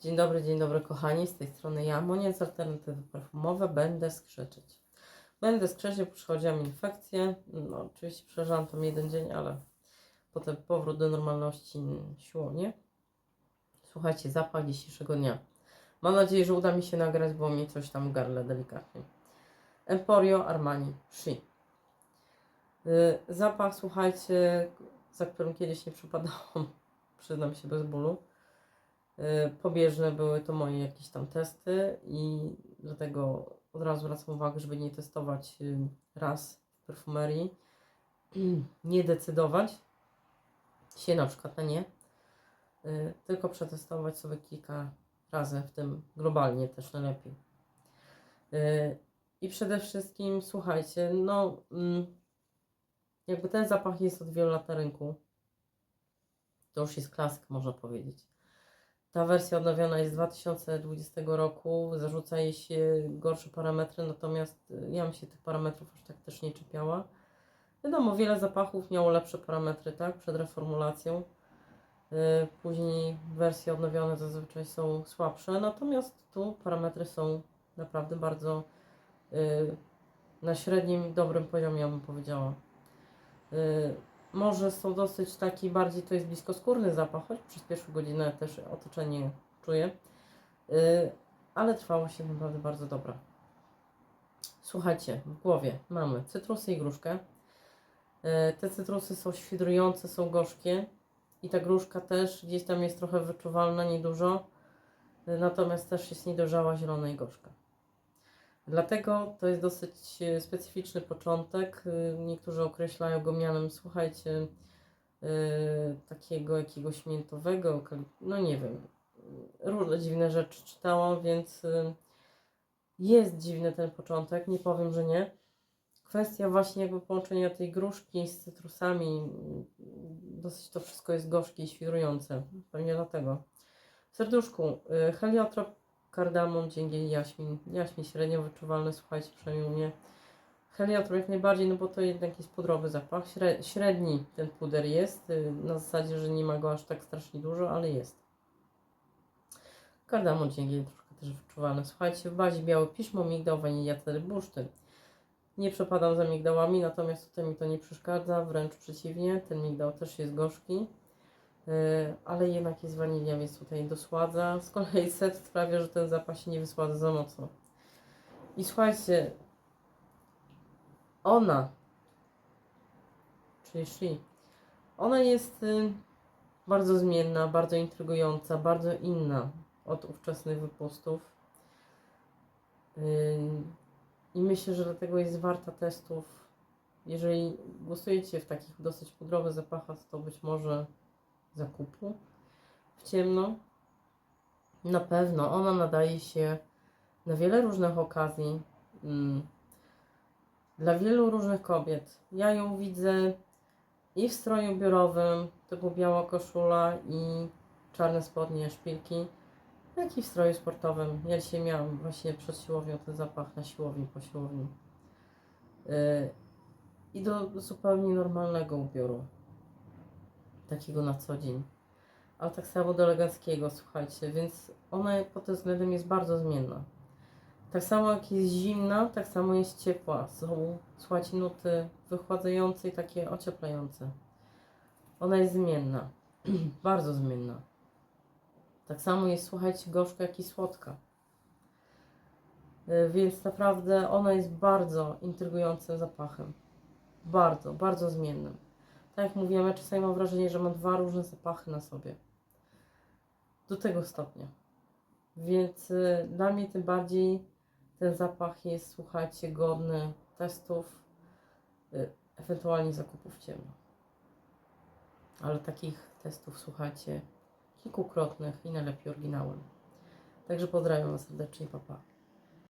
Dzień dobry, dzień dobry kochani, z tej strony ja, Monia z Alternatywy Parfumowe, będę skrzeczeć. Będę skrzeczeć, bo przychodziła mi infekcja, no oczywiście przeżyłam tam jeden dzień, ale potem powrót do normalności siłą, nie? Słuchajcie, zapach dzisiejszego dnia. Mam nadzieję, że uda mi się nagrać, bo mi coś tam w gardle delikatnie. Emporio Armani Shi. Y, Zapach, słuchajcie, za którym kiedyś nie przypadałam, przyznam się bez bólu. Y, Pobieżne były to moje jakieś tam testy i dlatego od razu zwracam uwagę, żeby nie testować y, raz w perfumerii, nie decydować się na przykład na nie, y, tylko przetestować sobie kilka razy, w tym globalnie też najlepiej. I przede wszystkim, słuchajcie, no mm, jakby ten zapach jest od wielu lat na rynku. To już jest klasyk, można powiedzieć. Ta wersja odnowiona jest z 2020 roku. Zarzuca jej się gorsze parametry, natomiast y, ja bym się tych parametrów aż tak też nie czepiała. Wiadomo, wiele zapachów miało lepsze parametry, tak, przed reformulacją. Y, Później wersje odnowione zazwyczaj są słabsze, natomiast tu parametry są naprawdę bardzo y, na średnim, dobrym poziomie, ja bym powiedziała. Może są dosyć taki bardziej, to jest bliskoskórny zapach, choć przez pierwszą godzinę też otoczenie czuję, Y, ale trwało się naprawdę bardzo dobra. Słuchajcie, w głowie mamy cytrusy i gruszkę. Y, Te cytrusy są świdrujące, są gorzkie i ta gruszka też gdzieś tam jest trochę wyczuwalna, niedużo, y, natomiast też jest niedojrzała, zielona i gorzka. Dlatego to jest dosyć e, specyficzny początek. Y, Niektórzy określają go mianem, słuchajcie, y, takiego jakiegoś miętowego, no nie wiem, różne dziwne rzeczy czytałam, więc jest dziwny ten początek, nie powiem, że nie. Kwestia właśnie jakby połączenia tej gruszki z cytrusami, dosyć to wszystko jest gorzkie i świrujące, pewnie dlatego. W serduszku heliotrop, kardamon, dzięgiel, jaśmin. Jaśmin średnio wyczuwalny, słuchajcie, przynajmniej u mnie. Heliotrop jak najbardziej, no bo to jednak jest pudrowy zapach. Śre- Średni ten puder jest, y, na zasadzie, że nie ma go aż tak strasznie dużo, ale jest. Kardamon, dzięgiel, troszkę też wyczuwalny. Słuchajcie, w bazie biały piszmo, migdał, wanilia, cery, bursztyn. Nie przepadam za migdałami, natomiast tutaj mi to nie przeszkadza, wręcz przeciwnie. Ten migdał też jest gorzki. Yy, ale jednak jest wanilia, więc tutaj dosładza. Z kolei set sprawia, że ten zapach się nie wysładza za mocno. I słuchajcie, ona, czyli Shi, ona jest y, bardzo zmienna, bardzo intrygująca, bardzo inna od ówczesnych wypustów. Yy, I myślę, że dlatego jest warta testów. Jeżeli głosujecie w takich dosyć pudrowych zapachach, to być może zakupu w ciemno. Na pewno ona nadaje się na wiele różnych okazji. Mm. Dla wielu różnych kobiet. Ja ją widzę i w stroju biurowym, typu biała koszula i czarne spodnie, szpilki, jak i w stroju sportowym. Ja dzisiaj miałam właśnie przed siłownią ten zapach na siłowni, po siłowni. Yy, I do zupełnie normalnego ubioru takiego na co dzień. Ale tak samo do eleganckiego, słuchajcie, więc ona pod tym względem jest bardzo zmienna. Tak samo jak jest zimna, tak samo jest ciepła. Są, słuchajcie, nuty wychładzające i takie ocieplające. Ona jest zmienna, bardzo zmienna. Tak samo jest, słuchajcie, gorzka, jak i słodka. Y, Więc naprawdę ona jest bardzo intrygującym zapachem. Bardzo, bardzo zmiennym tak jak mówiłam, ja czasami mam wrażenie, że mam dwa różne zapachy na sobie. Do tego stopnia. Więc y, dla mnie tym bardziej ten zapach jest, słuchajcie, godny testów, y, ewentualnie zakupów ciemno. Ale takich testów, słuchajcie, kilkukrotnych i najlepiej oryginałem. Także pozdrawiam Was serdecznie, papa. Pa.